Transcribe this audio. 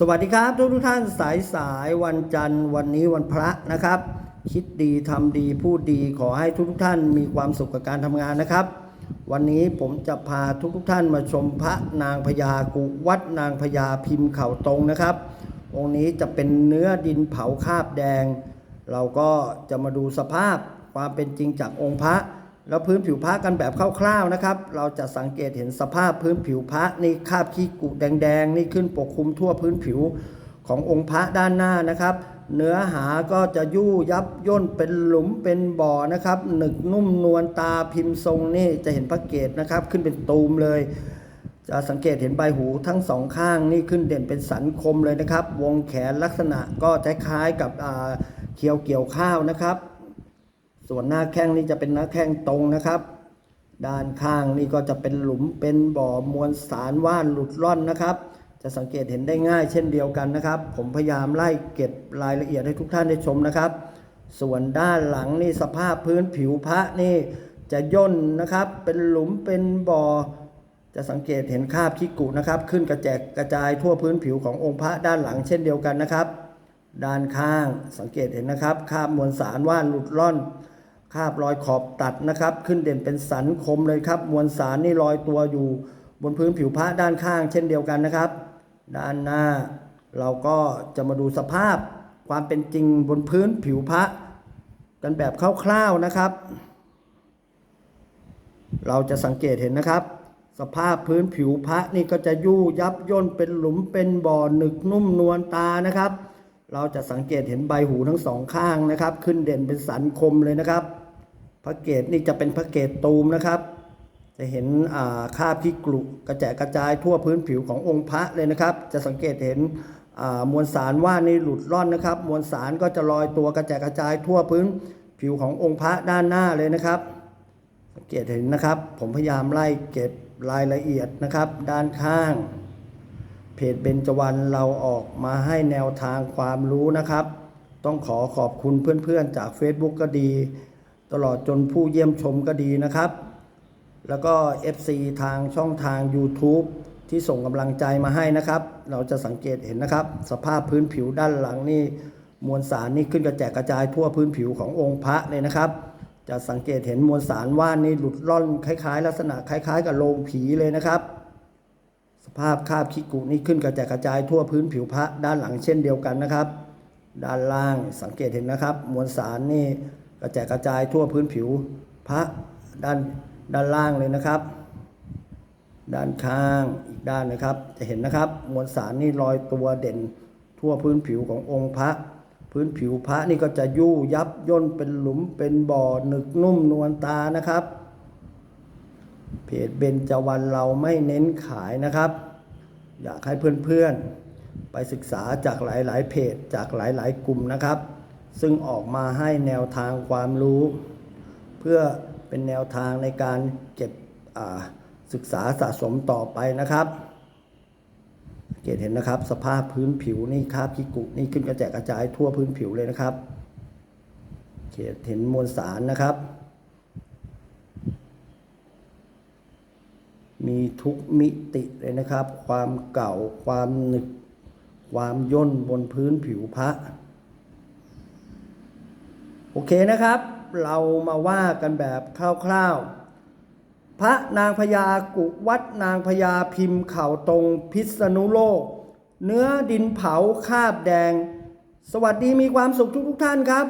สวัสดีครับทุกทุกท่านสายสายวันจันทร์วันนี้วันพระนะครับ คิดดีทำดีพูดดีขอให้ทุกทุกท่านมีความสุขกับการทำงานนะครับ วันนี้ผมจะพาทุกทุกท่านมาชมพระนางพญากุวัดนางพญาพิมพ์เข่าตรงนะครับ องค์นี้จะเป็นเนื้อดินเผาคาบแดง เราก็จะมาดูสภาพความเป็นจริงจากองค์พระ แล้วพื้นผิวพระกันแบบคร่าวๆนะครับ เราจะสังเกตเห็นสภาพพื้นผิวพระนี่คาบขี้กุแดงๆนี่ขึ้นปกคลุมทั่วพื้นผิวขององค์พระด้านหน้านะครับ เนื้อหาก็จะยู่ยับย่นเป็นหลุมเป็นบ่อนะครับหนึกนุ่มนวลตาพิมพ์ทรงนี่จะเห็นพระเกตนะครับ ขึ้นเป็นตูมเลย จะสังเกตเห็นใบหูทั้งสองข้างนี่ขึ้นเด่นเป็นสันคมเลยนะครับ วงแขนลักษณะก็คล้ายๆกับเคียวเกี่ยวข้าวนะครับ ส่วนหน้าแข้งนี่จะเป็นหน้าแข้งตรงนะครับ ด้านข้างนี่ก็จะเป็นหลุมเป็นบ่อมวลสารว่านหลุดร่อนนะครับ จะสังเกตเห็นได้ง่ายเช่นเดียวกันนะครับ ผมพยายามไล่เก็บรายละเอียดให้ทุกท่านได้ชมนะครับ ส่วนด้านหลังนี่สภาพพื้นผิวพระนี่จะย่นนะครับ เป็นหลุมเป็นบ่อ จะสังเกตเห็นคราบขี้กุนะครับ ขึ้นกระแจกกระจายทั่วพื้นผิวขององค์พระด้านหลังเช่นเดียวกันนะครับ ด้านข้างสังเกตเห็นนะครับคราบมวลสารว่านหลุดร่อน คาบรอยขอบตัดนะครับ ขึ้นเด่นเป็นสันคมเลยครับ มวลสารนี่ลอยตัวอยู่ บนพื้นผิวพระด้านข้าง เช่นเดียวกันนะครับ ด้านหน้า เราก็จะมาดูสภาพความเป็นจริงบนพื้นผิวพระ กันแบบคร่าวๆนะครับ เราจะสังเกตเห็นนะครับ สภาพพื้นผิวพระนี่ก็จะยู่ยับย่นเป็นหลุมเป็นบ่อหนึกนุ่มนวลตานะครับ เราจะสังเกตเห็นใบหูทั้งสองข้างนะครับ ขึ้นเด่นเป็นสันคมเลยนะครับ พระเกตนี่จะเป็นพระเกตตูมนะครับ จะเห็นอ่าคราบที่กลุกระแจกกระจายทั่วพื้นผิวขององค์พระเลยนะครับ จะสังเกตเห็นมวลสารว่านนี่หลุดร่อนนะครับ มวลสารก็จะลอยตัวกระแจกกระจายทั่วพื้นผิวขององค์พระด้านหน้าเลยนะครับ สังเกตเห็นนะครับ ผมพยายามไล่เก็บรายละเอียดนะครับ ด้านข้าง เพจเบญจวรรณเราออกมาให้แนวทางความรู้นะครับ ต้องขอขอบคุณเพื่อนๆจาก Facebook ก็ดี ตลอดจนผู้เยี่ยมชมก็ดีนะครับ แล้วก็ FC ทางช่องทาง YouTube ที่ส่งกำลังใจมาให้นะครับ เราจะสังเกตเห็นนะครับ สภาพพื้นผิวด้านหลังนี่มวลสารนี่ขึ้นกระแจกกระจายทั่วพื้นผิวขององค์พระเลยนะครับ จะสังเกตเห็นมวลสารว่านนี่หลุดร่อนคล้ายๆ ลักษณะคล้าย ๆ กับโลงผีเลยนะครับ ภาพคาบขี้กุนี่ขึ้นกระจายกระจายทั่วพื้นผิวพระด้านหลังเช่นเดียวกันนะครับ ด้านล่างสังเกตเห็นนะครับ มวลสารนี่กระจายกระจายทั่วพื้นผิวพระด้านด้านล่างเลยนะครับ ด้านข้างอีกด้านนะครับ จะเห็นนะครับมวลสารนี่ลอยตัวเด่นทั่วพื้นผิวขององค์พระ พื้นผิวพระนี่ก็จะยู่ยับย่นเป็นหลุมเป็นบ่อหนึกนุ่มนวลตานะครับ เพจเบญจวรรณเราไม่เน้นขายนะครับ อยากให้เพื่อนๆ ไปศึกษาจากหลายๆ เพจจากหลายๆ กลุ่มนะครับ ซึ่งออกมาให้แนวทางความรู้ เพื่อเป็นแนวทางในการเก็บศึกษาสะสมต่อไปนะครับเกตเห็นนะครับ สภาพพื้นผิวนี่คราบขี้กุนี่ขึ้นกระแจกกระจายทั่วพื้นผิวเลยนะครับเขียนเห็นมวลสารนะครับ มีทุกมิติเลยนะครับ ความเก่าความหนึกความย่นบนพื้นผิวพระ โอเคนะครับ เรามาว่ากันแบบคร่าวๆ พระนางพญากุวัดนางพญาพิมพ์เข่าตรงพิษณุโลก เนื้อดินเผาคาบแดง สวัสดีมีความสุขทุกๆท่านครับ